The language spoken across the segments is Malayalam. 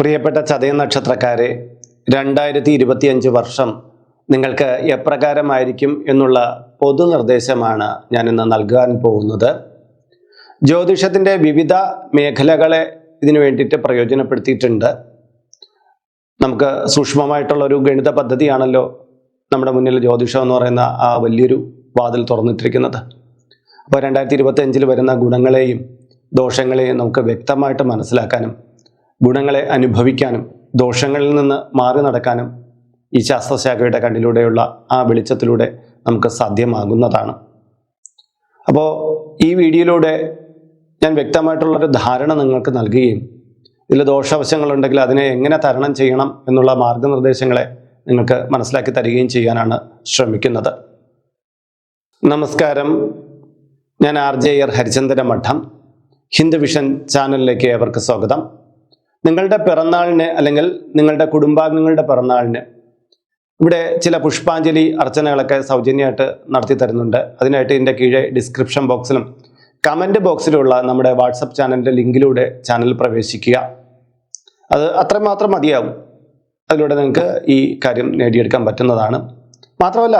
പ്രിയപ്പെട്ട ചതയ നക്ഷത്രക്കാരെ രണ്ടായിരത്തി ഇരുപത്തിയഞ്ച് വർഷം നിങ്ങൾക്ക് എപ്രകാരമായിരിക്കും എന്നുള്ള പൊതു നിർദ്ദേശമാണ് ഞാൻ ഇന്ന് നൽകാൻ പോകുന്നത്. ജ്യോതിഷത്തിന്റെ വിവിധ മേഖലകളെ ഇതിനു വേണ്ടിയിട്ട് പ്രയോജനപ്പെടുത്തിയിട്ടുണ്ട്. നമുക്ക് സൂക്ഷ്മമായിട്ടുള്ളൊരു ഗണിത പദ്ധതിയാണല്ലോ നമ്മുടെ മുന്നിൽ ജ്യോതിഷം എന്ന് പറയുന്ന ആ വലിയൊരു വാതിൽ തുറന്നിട്ടിരിക്കുന്നത്. അപ്പോൾ രണ്ടായിരത്തി ഇരുപത്തി അഞ്ചിൽ വരുന്ന ഗുണങ്ങളെയും ദോഷങ്ങളെയും നമുക്ക് വ്യക്തമായിട്ട് മനസ്സിലാക്കാനും ഗുണങ്ങളെ അനുഭവിക്കാനും ദോഷങ്ങളിൽ നിന്ന് മാറി നടക്കാനും ഈ ശാസ്ത്രശാഖയുടെ കണ്ണിലൂടെയുള്ള ആ വെളിച്ചത്തിലൂടെ നമുക്ക് സാധ്യമാകുന്നതാണ്. അപ്പോൾ ഈ വീഡിയോയിലൂടെ ഞാൻ വ്യക്തമായിട്ടുള്ളൊരു ധാരണ നിങ്ങൾക്ക് നൽകുകയും ഇതിൽ ദോഷവശങ്ങളുണ്ടെങ്കിൽ അതിനെ എങ്ങനെ തരണം ചെയ്യണം എന്നുള്ള മാർഗനിർദ്ദേശങ്ങളെ നിങ്ങൾക്ക് മനസ്സിലാക്കി തരികയും ചെയ്യാനാണ് ശ്രമിക്കുന്നത്. നമസ്കാരം. ഞാൻ ആർ ജെ ആർ ഹരിചന്ദ്ര മഠം. ഹിന്ദു വിഷൻ ചാനലിലേക്ക് ഏവർക്ക് സ്വാഗതം. നിങ്ങളുടെ പിറന്നാളിന് അല്ലെങ്കിൽ നിങ്ങളുടെ കുടുംബാംഗങ്ങളുടെ പിറന്നാളിന് ഇവിടെ ചില പുഷ്പാഞ്ജലി അർച്ചനകളൊക്കെ സൗജന്യമായിട്ട് നടത്തി തരുന്നുണ്ട്. അതിനായിട്ട് ഇതിന്റെ കീഴെ ഡിസ്ക്രിപ്ഷൻ ബോക്സിലും കമന്റ് ബോക്സിലുമുള്ള നമ്മുടെ വാട്സപ്പ് ചാനലിന്റെ ലിങ്കിലൂടെ ചാനൽ പ്രവേശിക്കുക. അത് അത്രമാത്രം മതിയാവും. അതിലൂടെ നിങ്ങൾക്ക് ഈ കാര്യം നേടിയെടുക്കാൻ പറ്റുന്നതാണ്. മാത്രമല്ല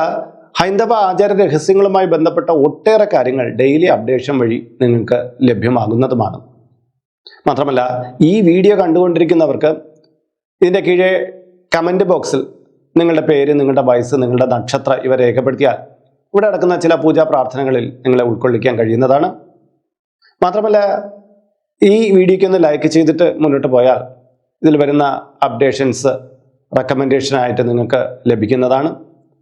ഹൈന്ദവ ആചാര രഹസ്യങ്ങളുമായി ബന്ധപ്പെട്ട ഒട്ടേറെ കാര്യങ്ങൾ ഡെയിലി അപ്ഡേഷൻ വഴി നിങ്ങൾക്ക് ലഭ്യമാകുന്നതുമാണ്. മാത്രമല്ല ഈ വീഡിയോ കണ്ടുകൊണ്ടിരിക്കുന്നവർക്ക് ഇതിന്റെ കീഴെ കമന്റ് ബോക്സിൽ നിങ്ങളുടെ പേര് നിങ്ങളുടെ വയസ്സ് നിങ്ങളുടെ നക്ഷത്രം ഇവ രേഖപ്പെടുത്തിയാൽ ഇവിടെ നടക്കുന്ന ചില പൂജാ പ്രാർത്ഥനകളിൽ നിങ്ങളെ ഉൾക്കൊള്ളിക്കാൻ കഴിയുന്നതാണ്. മാത്രമല്ല ഈ വീഡിയോയ്ക്ക് ഒന്ന് ലൈക്ക് ചെയ്തിട്ട് മുന്നോട്ട് പോയാൽ ഇതിൽ വരുന്ന അപ്ഡേഷൻസ് റെക്കമെൻഡേഷനായിട്ട് നിങ്ങൾക്ക് ലഭിക്കുന്നതാണ്.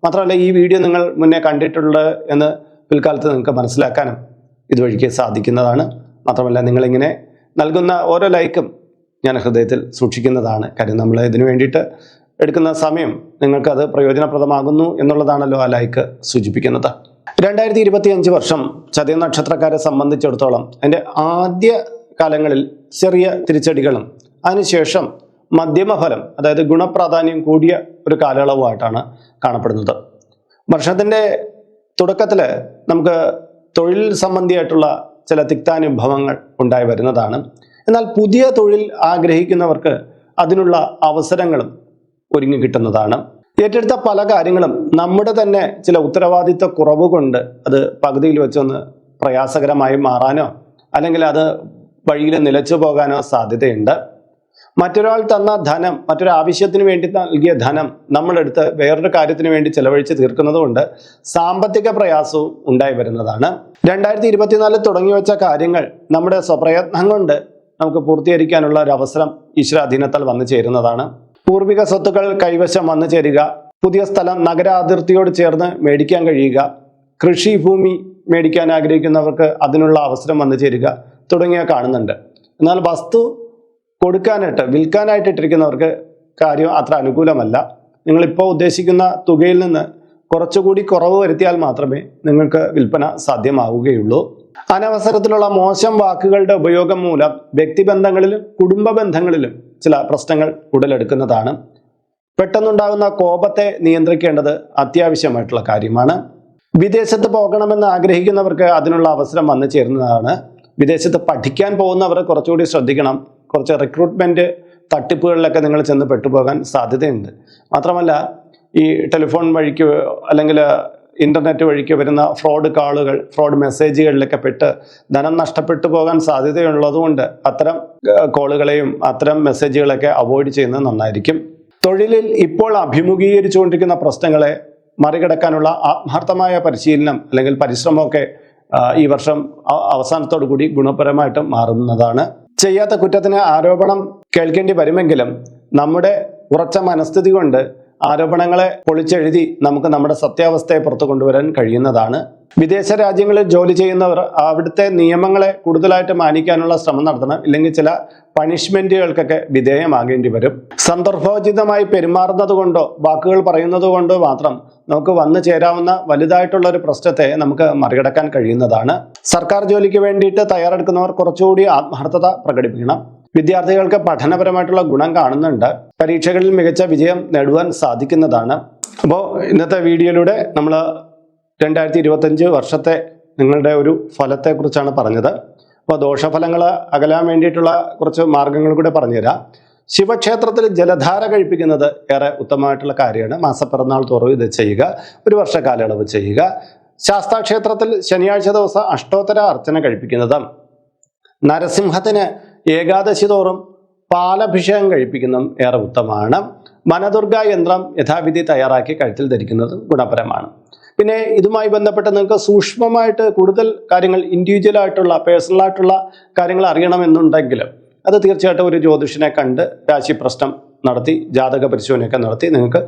മാത്രമല്ല ഈ വീഡിയോ നിങ്ങൾ മുന്നേ കണ്ടിട്ടുള്ളത് എന്ന് പിൽക്കാലത്ത് നിങ്ങൾക്ക് മനസ്സിലാക്കാനും ഇതുവഴിക്ക് സാധിക്കുന്നതാണ്. മാത്രമല്ല നിങ്ങളിങ്ങനെ നൽകുന്ന ഓരോ ലൈക്കും ഞാൻ ഹൃദയത്തിൽ സൂക്ഷിക്കുന്നതാണ്. കാര്യം നമ്മൾ ഇതിനു വേണ്ടിയിട്ട് എടുക്കുന്ന സമയം നിങ്ങൾക്കത് പ്രയോജനപ്രദമാകുന്നു എന്നുള്ളതാണല്ലോ ആ ലൈക്ക് സൂചിപ്പിക്കുന്നത്. രണ്ടായിരത്തി ഇരുപത്തി അഞ്ച് വർഷം ചതയ നക്ഷത്രക്കാരെ സംബന്ധിച്ചിടത്തോളം അതിന്റെ ആദ്യ കാലങ്ങളിൽ ചെറിയ തിരിച്ചടികളും അതിനുശേഷം മധ്യമഫലം അതായത് ഗുണപ്രാധാന്യം കൂടിയ ഒരു കാലയളവുമായിട്ടാണ് കാണപ്പെടുന്നത്. വർഷത്തിന്റെ തുടക്കത്തിൽ നമുക്ക് തൊഴിൽ സംബന്ധിയായിട്ടുള്ള ചില തിക്താനുഭവങ്ങൾ ഉണ്ടായി വരുന്നതാണ്. എന്നാൽ പുതിയ തൊഴിൽ ആഗ്രഹിക്കുന്നവർക്ക് അതിനുള്ള അവസരങ്ങളും ഒരുങ്ങി കിട്ടുന്നതാണ്. ഏറ്റെടുത്ത പല കാര്യങ്ങളും നമ്മുടെ തന്നെ ചില ഉത്തരവാദിത്വ കുറവ് കൊണ്ട് അത് പകുതിയിൽ വെച്ചൊന്ന് പ്രയാസകരമായി മാറാനോ അല്ലെങ്കിൽ അത് വഴിയിൽ നിലച്ചു പോകാനോ സാധ്യതയുണ്ട്. മറ്റൊരാൾ തന്ന ധനം മറ്റൊരു ആവശ്യത്തിന് വേണ്ടി നൽകിയ ധനം നമ്മളെടുത്ത് വേറൊരു കാര്യത്തിന് വേണ്ടി ചെലവഴിച്ച് തീർക്കുന്നതുകൊണ്ട് സാമ്പത്തിക പ്രയാസവും ഉണ്ടായി വരുന്നതാണ്. രണ്ടായിരത്തി ഇരുപത്തിനാലിൽ തുടങ്ങി വെച്ച കാര്യങ്ങൾ നമ്മുടെ സ്വപ്രയത്നം കൊണ്ട് നമുക്ക് പൂർത്തീകരിക്കാനുള്ള ഒരു അവസരം ഈശ്വരാധീനത്താൽ വന്നു ചേരുന്നതാണ്. പൂർവിക സ്വത്തുക്കൾ കൈവശം വന്നു ചേരുക പുതിയ സ്ഥലം നഗരാതിർത്തിയോട് ചേർന്ന് മേടിക്കാൻ കഴിയുക കൃഷി ഭൂമി മേടിക്കാൻ ആഗ്രഹിക്കുന്നവർക്ക് അതിനുള്ള അവസരം വന്നു ചേരുക തുടങ്ങിയ കാണുന്നുണ്ട്. എന്നാൽ വസ്തു കൊടുക്കാനായിട്ട് വിൽക്കാനായിട്ട് ഇട്ടിരിക്കുന്നവർക്ക് കാര്യം അത്ര അനുകൂലമല്ല. നിങ്ങളിപ്പോൾ ഉദ്ദേശിക്കുന്ന തുകയിൽ നിന്ന് കുറച്ചുകൂടി കുറവ് വരുത്തിയാൽ മാത്രമേ നിങ്ങൾക്ക് വിൽപ്പന സാധ്യമാവുകയുള്ളൂ. അനവസരത്തിലുള്ള മോശം വാക്കുകളുടെ ഉപയോഗം മൂലം വ്യക്തിബന്ധങ്ങളിലും കുടുംബ ബന്ധങ്ങളിലും ചില പ്രശ്നങ്ങൾ ഉടലെടുക്കുന്നതാണ്. പെട്ടെന്നുണ്ടാകുന്ന കോപത്തെ നിയന്ത്രിക്കേണ്ടത് അത്യാവശ്യമായിട്ടുള്ള കാര്യമാണ്. വിദേശത്ത് പോകണമെന്ന് ആഗ്രഹിക്കുന്നവർക്ക് അതിനുള്ള അവസരം വന്നു ചേരുന്നതാണ്. വിദേശത്ത് പഠിക്കാൻ പോകുന്നവർ കുറച്ചുകൂടി ശ്രദ്ധിക്കണം. കുറച്ച് റിക്രൂട്ട്മെന്റ് തട്ടിപ്പുകളിലൊക്കെ നിങ്ങൾ ചെന്ന് പെട്ടുപോകാൻ സാധ്യതയുണ്ട്. മാത്രമല്ല ഈ ടെലിഫോൺ വഴിക്ക് അല്ലെങ്കിൽ ഇന്റർനെറ്റ് വഴിക്ക് വരുന്ന ഫ്രോഡ് കാളുകൾ ഫ്രോഡ് മെസ്സേജുകളിലൊക്കെ പെട്ട് ധനം നഷ്ടപ്പെട്ടു പോകാൻ സാധ്യതയുള്ളതുകൊണ്ട് അത്തരം കോളുകളെയും അത്തരം മെസ്സേജുകളൊക്കെ അവോയ്ഡ് ചെയ്യുന്നത് നന്നായിരിക്കും. തൊഴിലിൽ ഇപ്പോൾ അഭിമുഖീകരിച്ചുകൊണ്ടിരിക്കുന്ന പ്രശ്നങ്ങളെ മറികടക്കാനുള്ള ആത്മാർത്ഥമായ പരിശീലനം അല്ലെങ്കിൽ പരിശ്രമമൊക്കെ ഈ വർഷം അവസാനത്തോടു കൂടി ഗുണപരമായിട്ട് മാറുന്നതാണ്. ചെയ്യാത്ത കുറ്റത്തിന് ആരോപണം കേൾക്കേണ്ടി വരുമെങ്കിലും നമ്മുടെ ഉറച്ച മനസ്ഥിതി കൊണ്ട് ആരോപണങ്ങളെ പൊളിച്ചെഴുതി നമുക്ക് നമ്മുടെ സത്യാവസ്ഥയെ പുറത്തു കൊണ്ടുവരാൻ കഴിയുന്നതാണ് വിദേശ രാജ്യങ്ങളിൽ ജോലി ചെയ്യുന്നവർ അവിടുത്തെ നിയമങ്ങളെ കൂടുതലായിട്ട് മാനിക്കാനുള്ള ശ്രമം നടത്തണം. ഇല്ലെങ്കിൽ ചില പണിഷ്മെന്റുകൾക്കൊക്കെ വിധേയമാകേണ്ടി വരും. സന്ദർഭോചിതമായി പെരുമാറുന്നത് കൊണ്ടോ വാക്കുകൾ പറയുന്നത് കൊണ്ടോ മാത്രം നമുക്ക് വന്നു ചേരാവുന്ന വലുതായിട്ടുള്ള ഒരു പ്രശ്നത്തെ നമുക്ക് മറികടക്കാൻ കഴിയുന്നതാണ്. സർക്കാർ ജോലിക്ക് വേണ്ടിയിട്ട് തയ്യാറെടുക്കുന്നവർ കുറച്ചുകൂടി ആത്മാർത്ഥത പ്രകടിപ്പിക്കണം. വിദ്യാർത്ഥികൾക്ക് പഠനപരമായിട്ടുള്ള ഗുണം കാണുന്നുണ്ട്. പരീക്ഷകളിൽ മികച്ച വിജയം നേടുവാൻ സാധിക്കുന്നതാണ്. അപ്പോൾ ഇന്നത്തെ വീഡിയോയിലൂടെ നമ്മൾ രണ്ടായിരത്തി ഇരുപത്തഞ്ച് വർഷത്തെ നിങ്ങളുടെ ഒരു ഫലത്തെക്കുറിച്ചാണ് പറഞ്ഞത്. അപ്പോൾ ദോഷഫലങ്ങൾ അകലാൻ വേണ്ടിയിട്ടുള്ള കുറച്ച് മാർഗങ്ങൾ കൂടെ പറഞ്ഞുതരാം. ശിവക്ഷേത്രത്തിൽ ജലധാര കഴിപ്പിക്കുന്നത് ഏറെ ഉത്തമമായിട്ടുള്ള കാര്യമാണ്. മാസപ്പിറന്നാൾ തോറും ഇത് ചെയ്യുക ഒരു വർഷ കാലയളവ് ചെയ്യുക. ശാസ്താക്ഷേത്രത്തിൽ ശനിയാഴ്ച ദിവസം അഷ്ടോത്തര അർച്ചന കഴിപ്പിക്കുന്നതും നരസിംഹത്തിന് ഏകാദശി തോറും പാലഭിഷേകം കഴിപ്പിക്കുന്നതും ഏറെ ഉത്തമമാണ്. വനദുർഗ യന്ത്രം യഥാവിധി തയ്യാറാക്കി കഴുത്തിൽ ധരിക്കുന്നതും ഗുണപരമാണ്. പിന്നെ ഇതുമായി ബന്ധപ്പെട്ട് നിങ്ങൾക്ക് സൂക്ഷ്മമായിട്ട് കൂടുതൽ കാര്യങ്ങൾ ഇൻഡിവിജ്വൽ ആയിട്ടുള്ള പേഴ്സണൽ ആയിട്ടുള്ള കാര്യങ്ങൾ അറിയണമെന്നുണ്ടെങ്കിൽ അത് തീർച്ചയായിട്ടും ഒരു ജ്യോതിഷനെ കണ്ട് രാശി പ്രശ്നം നടത്തി ജാതക പരിശോധനയൊക്കെ നടത്തി നിങ്ങൾക്ക്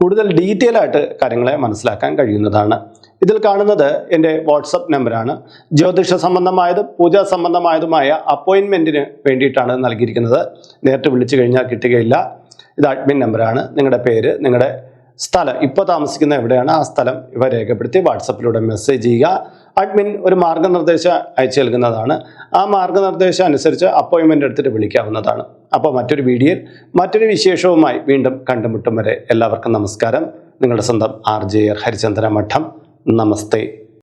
കൂടുതൽ ഡീറ്റെയിൽ ആയിട്ട് കാര്യങ്ങളെ മനസ്സിലാക്കാൻ കഴിയുന്നതാണ്. ഇതിൽ കാണുന്നത് എന്റെ വാട്സപ്പ് നമ്പറാണ് ജ്യോതിഷ സംബന്ധമായതും പൂജാ സംബന്ധമായതുമായ അപ്പോയിൻമെന്റിന് വേണ്ടിയിട്ടാണ് നൽകിയിരിക്കുന്നത്. നേരിട്ട് വിളിച്ചു കഴിഞ്ഞാൽ കിട്ടുകയില്ല. ഇത് അഡ്മിൻ നമ്പറാണ് നിങ്ങളുടെ പേര് നിങ്ങളുടെ സ്ഥലം ഇപ്പോൾ താമസിക്കുന്ന എവിടെയാണ്? ആ സ്ഥലം ഇവ രേഖപ്പെടുത്തി വാട്സപ്പിലൂടെ മെസ്സേജ് ചെയ്യുക. അഡ്മിൻ ഒരു മാർഗനിർദ്ദേശം അയച്ചു നൽകുന്നതാണ്. ആ മാർഗനിർദ്ദേശം അനുസരിച്ച് അപ്പോയിൻമെന്റ് എടുത്തിട്ട് വിളിക്കാവുന്നതാണ്. അപ്പോൾ മറ്റൊരു വീഡിയോയിൽ മറ്റൊരു വിശേഷവുമായി വീണ്ടും കണ്ടുമുട്ടും വരെ എല്ലാവർക്കും നമസ്കാരം. നിങ്ങളുടെ സ്വന്തം ആർ ജെ ഹരിചന്ദ്ര മഠം നമസ്തേ.